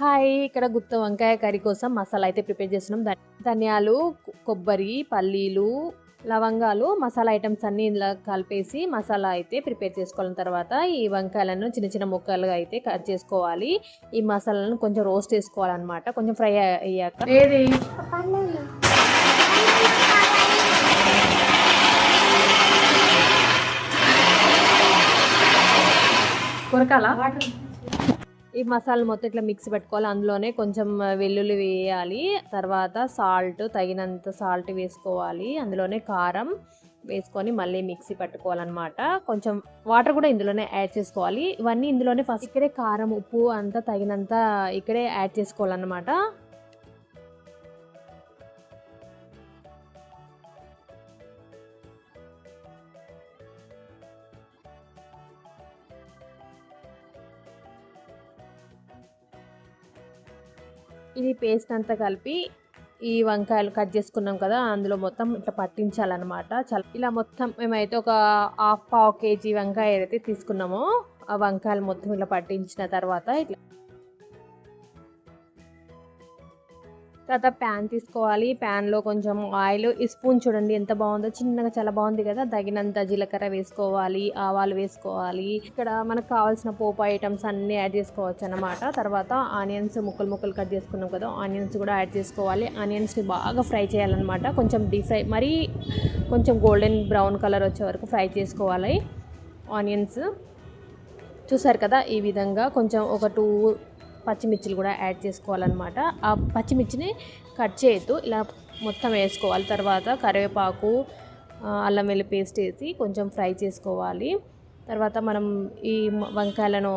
Hi ఇక్కడ గుత్త వంకాయ curry కోసం మసాలా అయితే ప్రిపేర్ చేస్తున్నాం. ధన్- ధనియాలు కొబ్బరి పల్లీలు లవంగాలు మసాలా ఐటమ్స్ అన్ని ఇలా కలిపేసి మసాలా అయితే ప్రిపేర్ చేసుకోవాలని తర్వాత ఈ వంకాయలను చిన్న చిన్న ముక్కలుగా అయితే కట్ చేసుకోవాలి. ఈ మసాలాలను కొంచెం రోస్ట్ చేసుకోవాలన్నమాట. కొంచెం ఫ్రై అయ్యాక. ఏది? కొరకాల? ఈ మసాలా మొత్తం ఇట్లా మిక్స్ పెట్టుకోవాలి. అందులోనే కొంచెం వెల్లుల్లి వేయాలి. తర్వాత సాల్ట్ తగినంత సాల్ట్ వేసుకోవాలి. అందులోనే కారం వేసుకొని మళ్ళీ మిక్సీ పట్టుకోవాలన్నమాట. కొంచెం వాటర్ కూడా ఇందులోనే యాడ్ చేసుకోవాలి. ఇవన్నీ ఇందులోనే ఫస్ట్ ఇక్కడే కారం ఉప్పు అంతా తగినంత ఇక్కడే యాడ్ చేసుకోవాలన్నమాట. ఇది పేస్ట్ అంతా కలిపి ఈ వంకాయలు కట్ చేసుకున్నాం కదా అందులో మొత్తం ఇట్లా పట్టించాలన్నమాట. చాలా ఇలా మొత్తం మేమైతే ఒక హాఫ్ పావు కేజీ వంకాయ ఏదైతే తీసుకున్నామో ఆ వంకాయలు మొత్తం ఇలా పట్టించిన తర్వాత ఇట్లా తర్వాత ప్యాన్ తీసుకోవాలి. ప్యాన్లో కొంచెం ఆయిల్ ఈ స్పూన్ చూడండి ఎంత బాగుందో. చిన్నగా చాలా బాగుంది కదా. తగినంత జీలకర్ర వేసుకోవాలి ఆవాలు వేసుకోవాలి. ఇక్కడ మనకు కావాల్సిన పోపు ఐటమ్స్ అన్నీ యాడ్ చేసుకోవచ్చు అనమాట తర్వాత ఆనియన్స్ ముక్కలు ముక్కలు కట్ చేసుకున్నాం కదా. ఆనియన్స్ కూడా యాడ్ చేసుకోవాలి. ఆనియన్స్ని బాగా ఫ్రై చేయాలన్నమాట. కొంచెం డీప్ ఫ్రై మరీ కొంచెం గోల్డెన్ బ్రౌన్ కలర్ వచ్చే వరకు ఫ్రై చేసుకోవాలి. ఆనియన్స్ చూసారు కదా ఈ విధంగా కొంచెం ఒక టూ పచ్చిమిర్చిలు కూడా యాడ్ చేసుకోవాలన్నమాట. ఆ పచ్చిమిర్చిని కట్ చేయొద్దు. ఇలా మొత్తం వేసుకోవాలి. తర్వాత కరివేపాకు అల్లం వెల్లి పేస్ట్ వేసి కొంచెం ఫ్రై చేసుకోవాలి. తర్వాత మనం ఈ వంకాయలను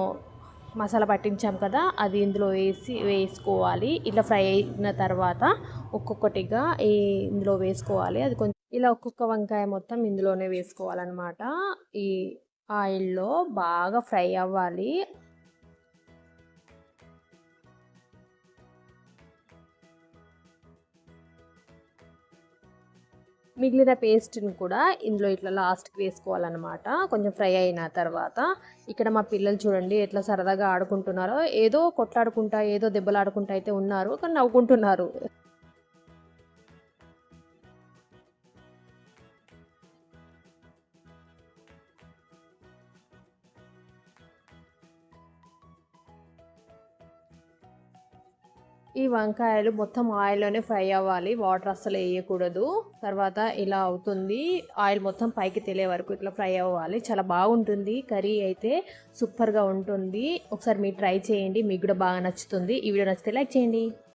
మసాలా పట్టించాం కదా అది ఇందులో వేసి వేసుకోవాలి. ఇట్లా ఫ్రై అయిన తర్వాత ఒక్కొక్కటిగా ఈ ఇందులో వేసుకోవాలి. అది కొంచెం ఇలా ఒక్కొక్క వంకాయ మొత్తం ఇందులోనే వేసుకోవాలన్నమాట. ఈ ఆయిల్లో బాగా ఫ్రై అవ్వాలి. మిగిలిన పేస్ట్ని కూడా ఇందులో ఇట్లా లాస్ట్కి వేసుకోవాలన్నమాట. కొంచెం ఫ్రై అయిన తర్వాత ఇక్కడ మా పిల్లలు చూడండి ఎట్లా సరదాగా ఆడుకుంటున్నారో ఏదో కొట్లాడుకుంటా ఏదో దెబ్బలాడుకుంటా అయితే ఉన్నారు కానీ నవ్వుకుంటున్నారు. ఈ వంకాయలు మొత్తం ఆయిల్లోనే ఫ్రై అవ్వాలి. వాటర్ అస్సలు వేయకూడదు. తర్వాత ఇలా అవుతుంది. ఆయిల్ మొత్తం పైకి తెలియ వరకు ఇట్లా ఫ్రై అవ్వాలి. చాలా బాగుంటుంది. కర్రీ అయితే సూపర్గా ఉంటుంది. ఒకసారి మీరు ట్రై చేయండి. మీకు కూడా బాగా నచ్చుతుంది. ఈ వీడియో నచ్చితే లైక్ చేయండి.